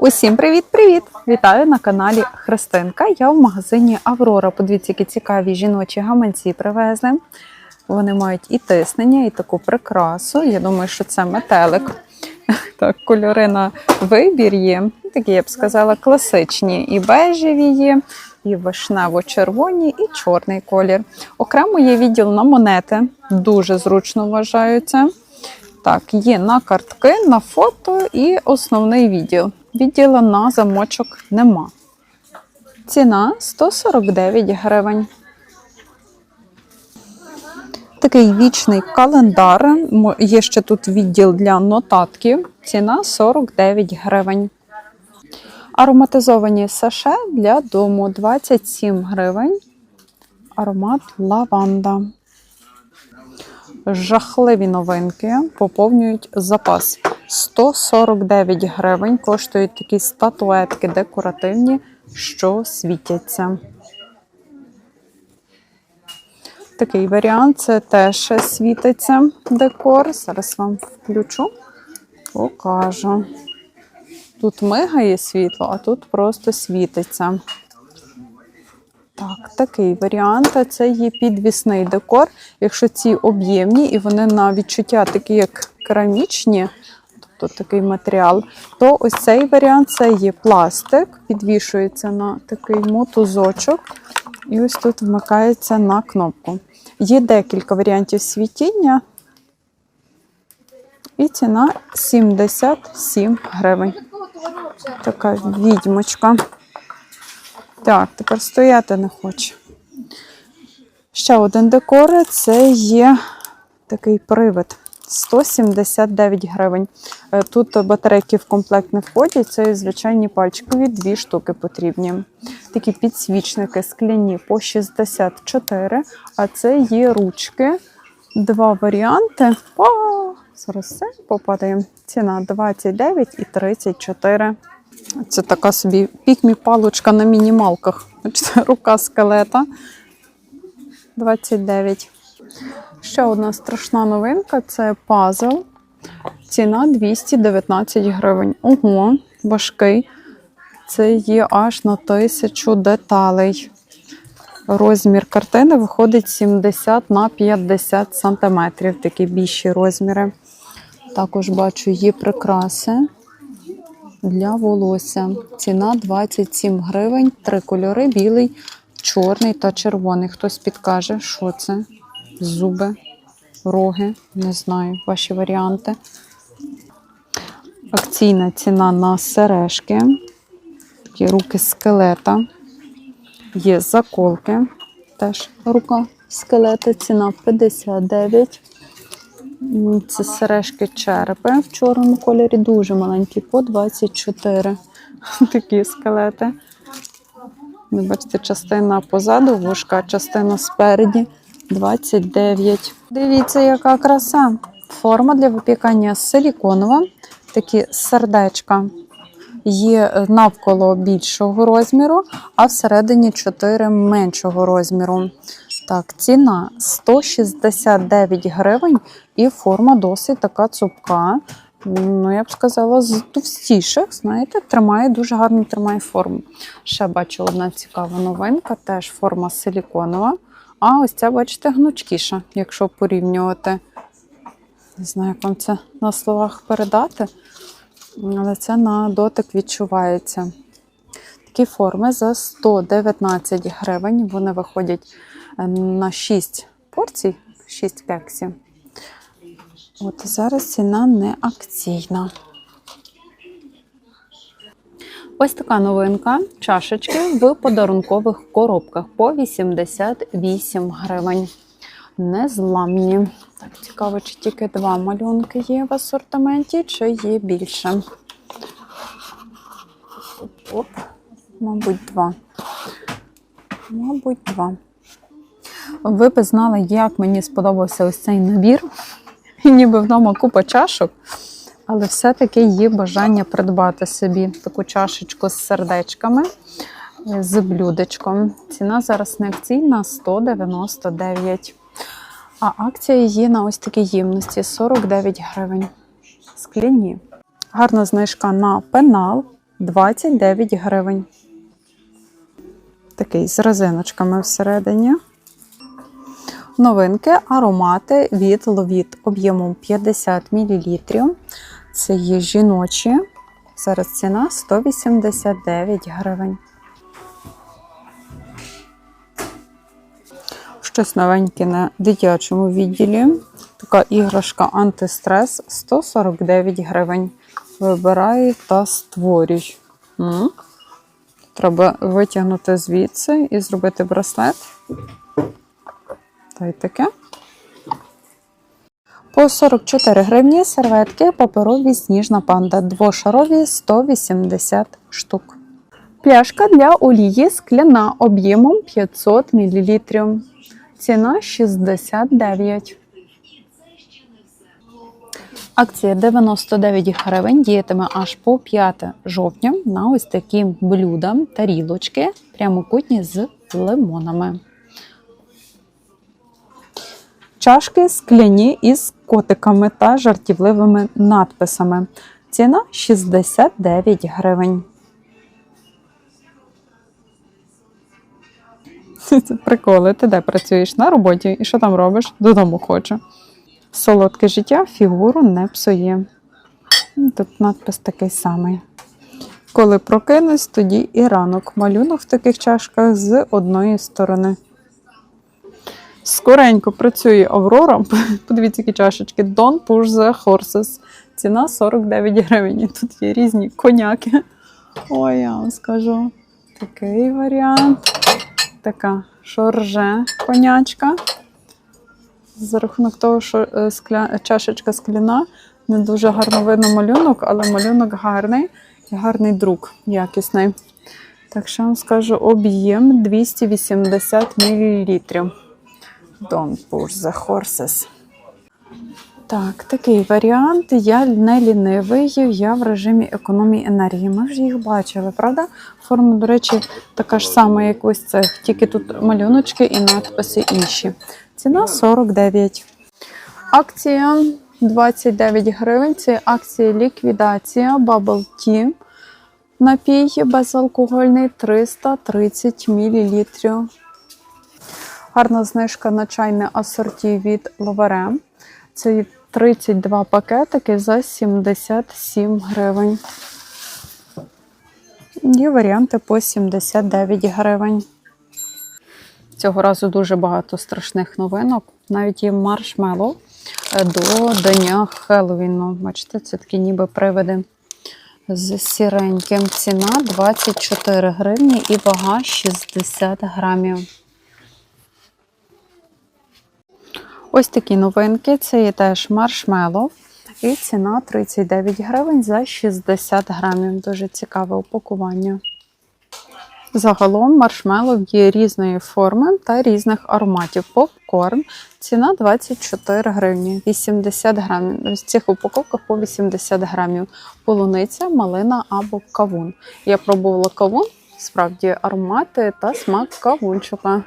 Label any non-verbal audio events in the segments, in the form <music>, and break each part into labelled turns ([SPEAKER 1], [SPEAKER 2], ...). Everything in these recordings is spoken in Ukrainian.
[SPEAKER 1] Усім привіт-привіт! Вітаю на каналі Христинка. Я в магазині Аврора. Подивіться, які цікаві жіночі гаманці привезли. Вони мають і тиснення, і таку прикрасу. Я думаю, що це метелик. <laughs> Так, кольори на вибір є. Такі, я б сказала, класичні. І бежеві є, і вишнево-червоні, і чорний колір. Окремо є відділ на монети. Дуже зручно вважаються. Так, є на картки, на фото і основний відділ. Відділу на замочок нема. Ціна 149 гривень. Такий вічний календар. Є ще тут відділ для нотатків. Ціна 49 гривень. Ароматизовані саше для дому 27 гривень. Аромат лаванда. Жахливі новинки поповнюють запас. 149 гривень коштують такі статуетки декоративні, що світяться. Такий варіант це теж світиться декор. Зараз вам включу, покажу. Тут мигає світло, а тут просто світиться. Так, такий варіант. Це є підвісний декор. Якщо ці об'ємні і вони на відчуття такі, як керамічні, тобто такий матеріал, то ось цей варіант це є пластик, підвішується на такий мотузочок, і ось тут вмикається на кнопку. Є декілька варіантів світіння, і ціна 77 гривень. Така відьмочка. Так, тепер стояти не хоче. Ще один декор це є такий привид. 179 гривень. Е, Тут батарейки в комплект не входять, це звичайні пальчикові, дві штуки потрібні. Такі підсвічники скляні по 64, а це є ручки. Два варіанти. О, зараз все попадає. Ціна 29 і 34. Це така собі пікмі-палочка на мінімалках. Рука скелета. 29. Ще одна страшна новинка це пазл. Ціна 219 гривень. Ого, важкий. Це є аж на тисячу деталей. Розмір картини виходить 70 на 50 сантиметрів. Такі більші розміри. Також бачу є прикраси для волосся. Ціна 27 гривень, три кольори: білий, чорний та червоний. Хтось підкаже, що це? Зуби, роги, не знаю, ваші варіанти. Акційна ціна на сережки. Такі руки скелета. Є заколки. Теж рука скелета, ціна 59. Це сережки черепи в чорному кольорі, дуже маленькі, по 24. <laughs> Такі скелети. Бачите, частина позаду вушка, частина спереді 29. Дивіться, яка краса. Форма для випікання силіконова, такі сердечка. Є навколо більшого розміру, а всередині 4 меншого розміру. Так, ціна 169 гривень і форма досить така цупка. Ну, я б сказала, з товстіших, знаєте, тримає, дуже гарно тримає форму. Ще бачу одна цікава новинка, теж форма силіконова. А ось ця, бачите, гнучкіша, якщо порівнювати. Не знаю, як вам це на словах передати, але це на дотик відчувається. Такі форми за 119 гривень. Вони виходять е, на 6 порцій, 6 кексів. От зараз ціна не акційна. Ось така новинка. Чашечки в подарункових коробках по 88 гривень. Незламні. Так, цікаво, чи тільки два малюнки є в асортименті, чи є більше. Оп, мабуть, два. Мабуть, два. Ви б знали, як мені сподобався ось цей набір. Ніби вдома купа чашок, але все-таки є бажання придбати собі таку чашечку з сердечками, е, з блюдечком. Ціна зараз не акційна 199. А акція є на ось такій ємності 49 гривень. Скляні. Гарна знижка на пенал 29 гривень. Такий з резиночками всередині. Новинки аромати від Ловіт об'ємом 50 мл. Це є жіночі. Зараз ціна 189 гривень. Щось новеньке на дитячому відділі. Така іграшка антистрес 149 гривень. Вибирай та створюй. Треба витягнути звідси і зробити браслет. Та й таке. По 44 гривні серветки паперові сніжна панда. Двошарові 180 штук. Пляшка для олії скляна об'ємом 500 мл. Ціна 69. Акція 99 гривень діятиме аж по 5 жовтня на ось такі блюда, тарілочки, прямокутні з лимонами. Чашки скляні із котиками та жартівливими надписами. Ціна 69 гривень. Приколи. Ти де працюєш на роботі і що там робиш? Додому хочу. Солодке життя фігуру не псує. Тут надпис такий самий. Коли прокинусь, тоді і ранок. Малюнок в таких чашках з одної сторони. Скоренько працює Аврора. <laughs> Подивіться, які чашечки. Don't push the horses. Ціна 49 гривень. Тут є різні коняки. Ой, я вам скажу. Такий варіант. Така шорже конячка. За рахунок того, що е, скля... чашечка скляна, не дуже гарно видно малюнок, але малюнок гарний і гарний друк якісний. Так що я вам скажу об'єм 280 мл. Don't push the horses. Так, такий варіант. Я не лінивий, я в режимі економії енергії. Ми вже їх бачили, правда? Форма, до речі, така ж сама, як ось цих, тільки тут малюночки і надписи інші. Ціна 49. Акція 29 гривень. Це акція ліквідація Bubble Tea. Напій безалкогольний 330 мл. Гарна знижка на чайне асорті від Ловере. Це 32 пакетики за 77 гривень. Є варіанти по 79 гривень. Цього разу дуже багато страшних новинок. Навіть є маршмеллоу до Дня Хеллоуіну. Бачите, це такі ніби привиди з сіреньким. Ціна 24 гривні і вага 60 грамів. Ось такі новинки. Це є теж маршмеллоу. І ціна 39 гривень за 60 грамів. Дуже цікаве упакування. Загалом маршмеллоу є різної форми та різних ароматів. Попкорн. Ціна 24 гривні, 80 грамів. В цих упаковках по 80 грамів. Полуниця, малина або кавун. Я пробувала кавун, справді аромати та смак кавунчика.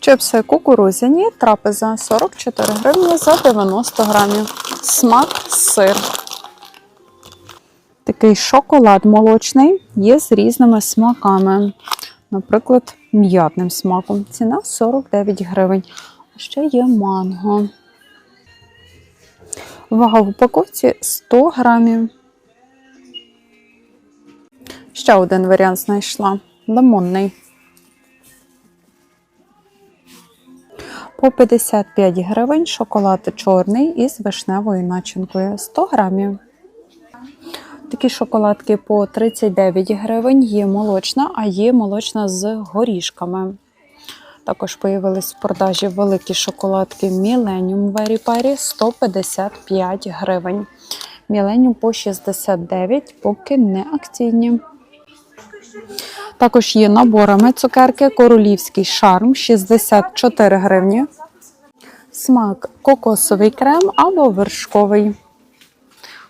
[SPEAKER 1] Чипси кукурузяні, трапеза 44 гривні за 90 грамів. Смак сир. Такий шоколад молочний є з різними смаками. Наприклад, м'ятним смаком. Ціна 49 гривень. А ще є манго. Вага в упаковці 100 грамів. Ще один варіант знайшла. Лимонний. По 55 гривень шоколад чорний із вишневою начинкою 100 грамів. Такі шоколадки по 39 гривень. Є молочна, а є молочна з горішками. Також появились в продажі великі шоколадки Millennium Very Peri 155 гривень. Millennium по 69, поки не акційні. Також є наборами цукерки королівський шарм 64 гривні. Смак кокосовий крем або вершковий.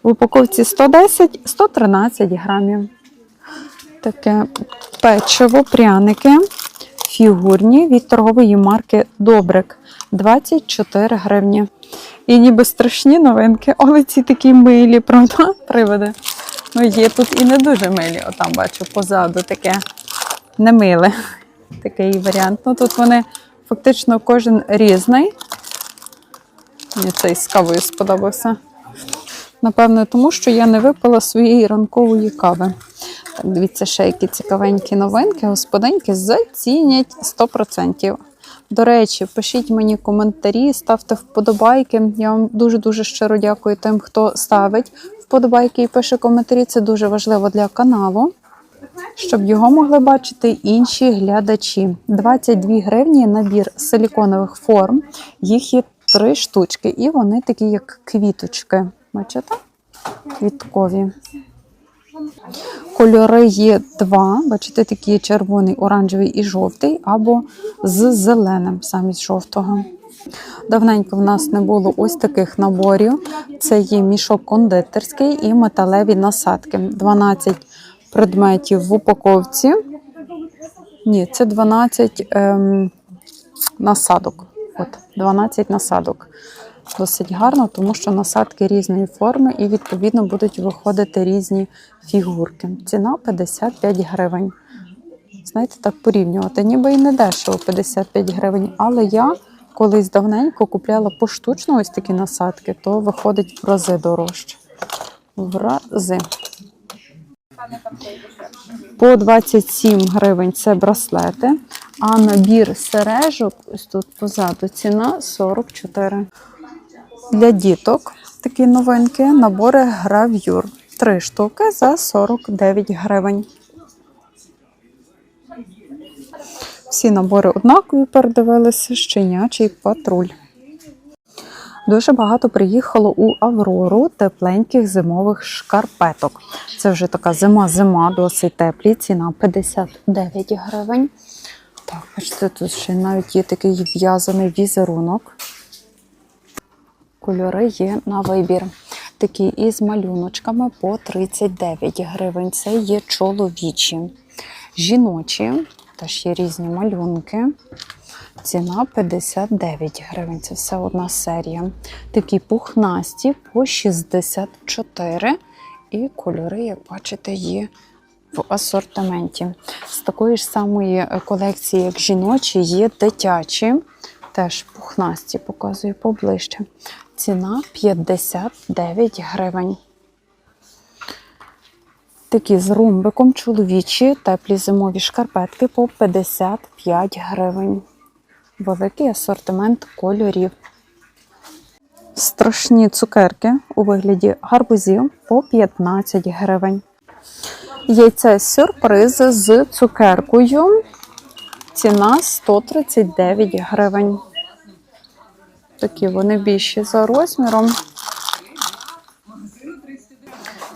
[SPEAKER 1] В упаковці 110-113 грамів. Таке печиво, пряники фігурні від торгової марки Добрик 24 гривні. І ніби страшні новинки, але ці такі милі, правда, приводи. Ну, є тут і не дуже милі. Отам бачу позаду таке немиле. <laughs> Такий варіант. Ну тут вони фактично кожен різний. Мені цей з кавою сподобався. Напевно, тому що я не випила своєї ранкової кави. Так, дивіться, ще які цікавенькі новинки. Господинки зацінять 100%. До речі, пишіть мені коментарі, ставте вподобайки. Я вам дуже-дуже щиро дякую тим, хто ставить вподобайки і пише коментарі. Це дуже важливо для каналу, щоб його могли бачити інші глядачі. 22 гривні набір силіконових форм. Їх є три штучки, і вони такі, як квіточки. Бачите? Квіткові. Кольори є два. Бачите, такі червоний, оранжевий і жовтий, або з зеленим замість жовтого. Давненько в нас не було ось таких наборів. Це є мішок кондитерський і металеві насадки. 12 предметів в упаковці. Ні, це 12 ем, насадок. От, 12 насадок. Досить гарно, тому що насадки різної форми і, відповідно, будуть виходити різні фігурки. Ціна 55 гривень. Знаєте, так порівнювати, ніби і не дешево 55 гривень, але я колись давненько купляла поштучно ось такі насадки, то виходить в рази дорожче. В рази. По 27 гривень це браслети, а набір сережок, ось тут позаду, ціна 44. Для діток такі новинки, набори гравюр. Три штуки за 49 гривень. Всі набори однакові передивилися, щенячий патруль. Дуже багато приїхало у Аврору тепленьких зимових шкарпеток. Це вже така зима-зима, досить теплі. Ціна 59 гривень. Так, бачите, тут ще навіть є такий в'язаний візерунок. Кольори є на вибір. Такі із малюночками по 39 гривень. Це є чоловічі. Жіночі, теж є різні малюнки. Ціна 59 гривень. Це все одна серія. Такі пухнасті по 64. І кольори, як бачите, є в асортименті. З такої ж самої колекції, як жіночі, є дитячі. Теж пухнасті, показую поближче. Ціна 59 гривень. Такі з румбиком чоловічі теплі зимові шкарпетки по 55 гривень. Великий асортимент кольорів. Страшні цукерки у вигляді гарбузів по 15 гривень. Яйце сюрприз з цукеркою. Ціна 139 гривень. Такі вони більші за розміром.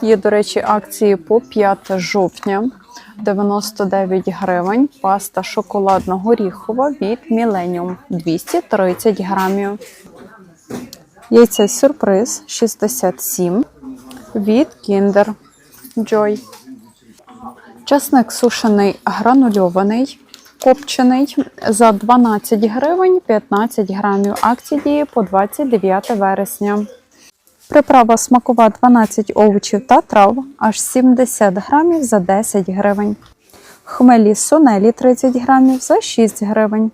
[SPEAKER 1] Є, до речі, акції по 5 жовтня 99 гривень. Паста шоколадно-горіхова від Millennium 230 грамів. Яйце сюрприз 67 від Kinder Joy. Часник сушений гранульований, копчений за 12 гривень 15 грамів. Акції діє по 29 вересня. Приправа смакова 12 овочів та трав аж 70 грамів за 10 гривень. Хмелі сунелі 30 грамів за 6 гривень.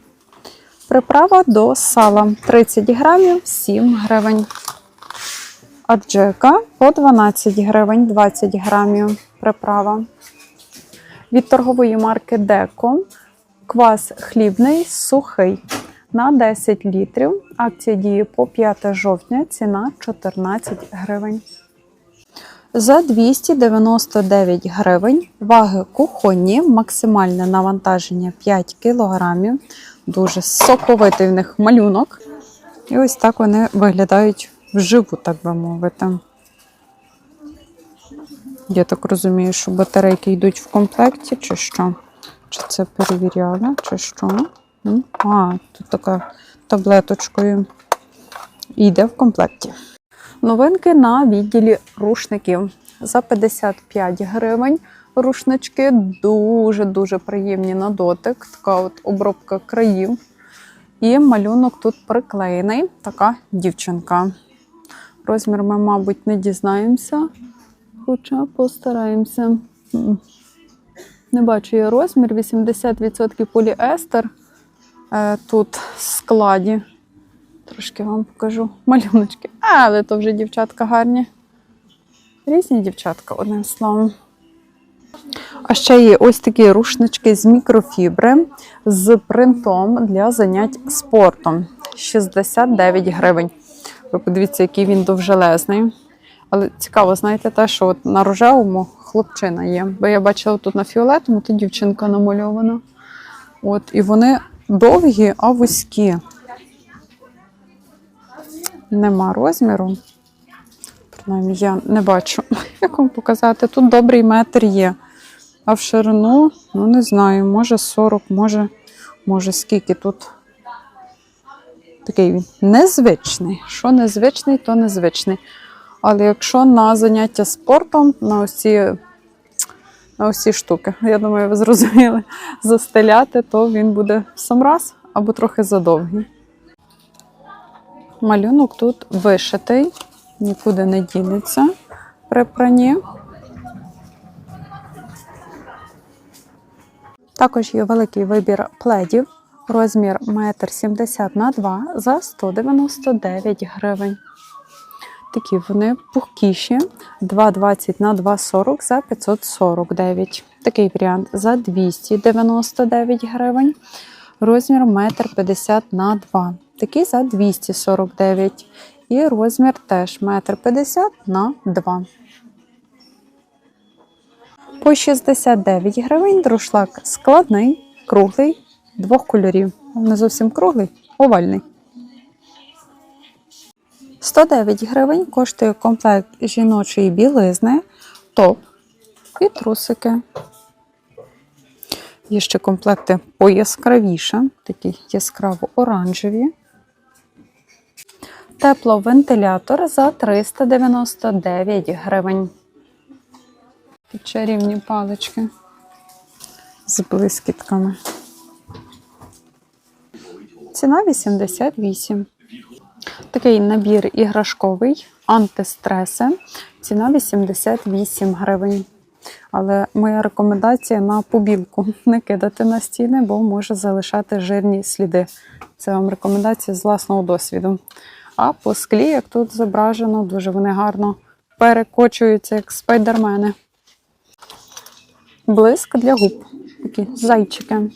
[SPEAKER 1] Приправа до сала 30 грамів 7 гривень. Аджика по 12 гривень 20 грамів. Приправа. Від торгової марки Деко квас хлібний сухий на 10 літрів. Акція діє по 5 жовтня, ціна 14 гривень. За 299 гривень ваги кухонні, максимальне навантаження 5 кг. Дуже соковитий в них малюнок. І ось так вони виглядають вживу, так би мовити. Я так розумію, що батарейки йдуть в комплекті, чи що? Чи це перевіряли, чи що? М? А, тут така таблеточкою. Йде в комплекті. Новинки на відділі рушників. За 55 гривень рушнички дуже-дуже приємні на дотик. Така от обробка країв. І малюнок тут приклеєний. Така дівчинка. Розмір ми, мабуть, не дізнаємося. Хоча постараємося. Не бачу я розмір, 80% поліестер тут складі. Трошки вам покажу малюночки. Але то вже дівчатка гарні. Різні дівчатка, одним словом. А ще є ось такі рушнички з мікрофібри з принтом для занять спортом. 69 гривень. Ви подивіться, який він довжелезний. Але цікаво, знаєте, те, що от на рожевому хлопчина є. Бо я бачила тут на фіолетовому, тут дівчинка намальована. От, і вони довгі, а вузькі. Нема розміру. Принаймні, я не бачу, <laughs> як вам показати. Тут добрий метр є. А в ширину, ну не знаю, може 40, може, може скільки тут. Такий він незвичний. Що незвичний, то незвичний. Але якщо на заняття спортом, на ось ці, на ці штуки, я думаю, ви зрозуміли, <laughs> застеляти, то він буде в сам раз або трохи задовгий. Малюнок тут вишитий, нікуди не дінеться при пранні. Також є великий вибір пледів, розмір 1,70 на 2 за 199 гривень. Такі вони пухкіші, 2,20 на 2,40 за 549. Такий варіант за 299 гривень. Розмір 1,50 на 2. Такий за 249. І розмір теж 1,50 на 2. По 69 гривень друшлак складний, круглий, двох кольорів. Не зовсім круглий, овальний. 109 гривень коштує комплект жіночої білизни, топ і трусики. Є ще комплекти пояскравіше, такі яскраво-оранжеві. Тепловентилятор за 399 гривень. Чарівні палички з блискітками. Ціна 88. Такий набір іграшковий, антистреси. Ціна 88 гривень. Але моя рекомендація на побілку не кидати на стіни, бо може залишати жирні сліди. Це вам рекомендація з власного досвіду. А по склі, як тут зображено, дуже вони гарно перекочуються, як спайдермени. Блиск для губ. Такі зайчики.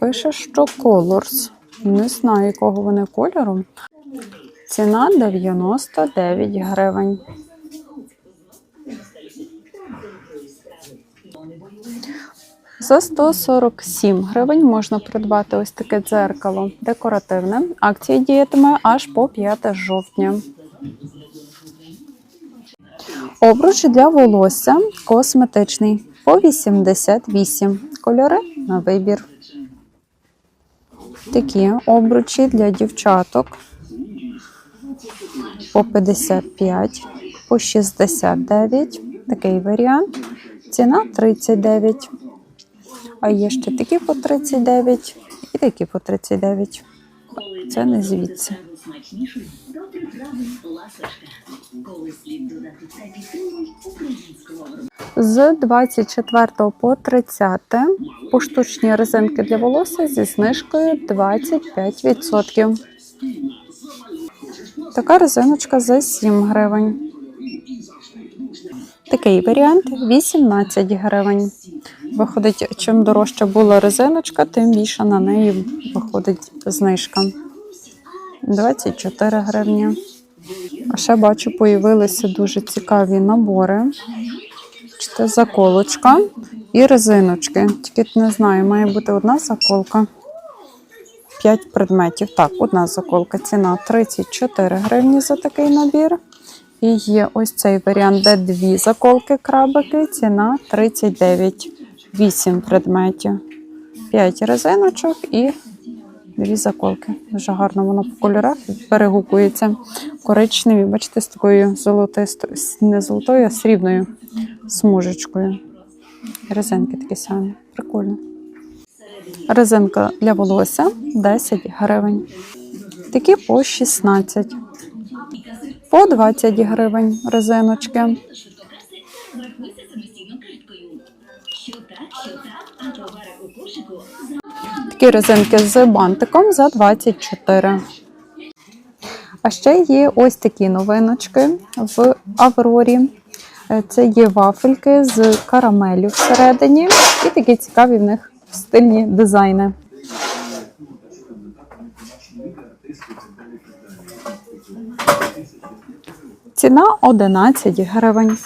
[SPEAKER 1] Пише, що Colors. Не знаю, якого вони кольору. Ціна 99 гривень. За 147 гривень можна придбати ось таке дзеркало декоративне. Акція діятиме аж по 5 жовтня. Обруч для волосся косметичний по 88. Кольори на вибір. Такі обручі для дівчаток по 55, по 69. Такий варіант. Ціна 39. А є ще такі по 39 і такі по 39. Це не звідси. З 24 по 30 поштучні резинки для волосся зі знижкою 25%. Така резиночка за 7 гривень. Такий варіант 18 гривень. Виходить, чим дорожча була резиночка, тим більше на неї виходить знижка. 24 гривні. А ще бачу, появилися дуже цікаві набори. Бачите, заколочка і резиночки. Тільки не знаю, має бути одна заколка. 5 предметів. Так, одна заколка. Ціна 34 гривні за такий набір. І є ось цей варіант, де дві заколки крабики. Ціна 39. 8 предметів. 5 резиночок і дві заколки. Дуже гарно воно по кольорах перегукується. Коричневі, бачите, з такою золотистою, не золотою, а срібною смужечкою. Резинки такі самі. Прикольно. Резинка для волосся 10 гривень. Такі по 16. По 20 гривень резиночки. Такі резинки з бантиком за 24. А ще є ось такі новиночки в Аврорі. Це є вафельки з карамелю всередині, і такі цікаві в них стильні дизайни. Ціна 11 гривень.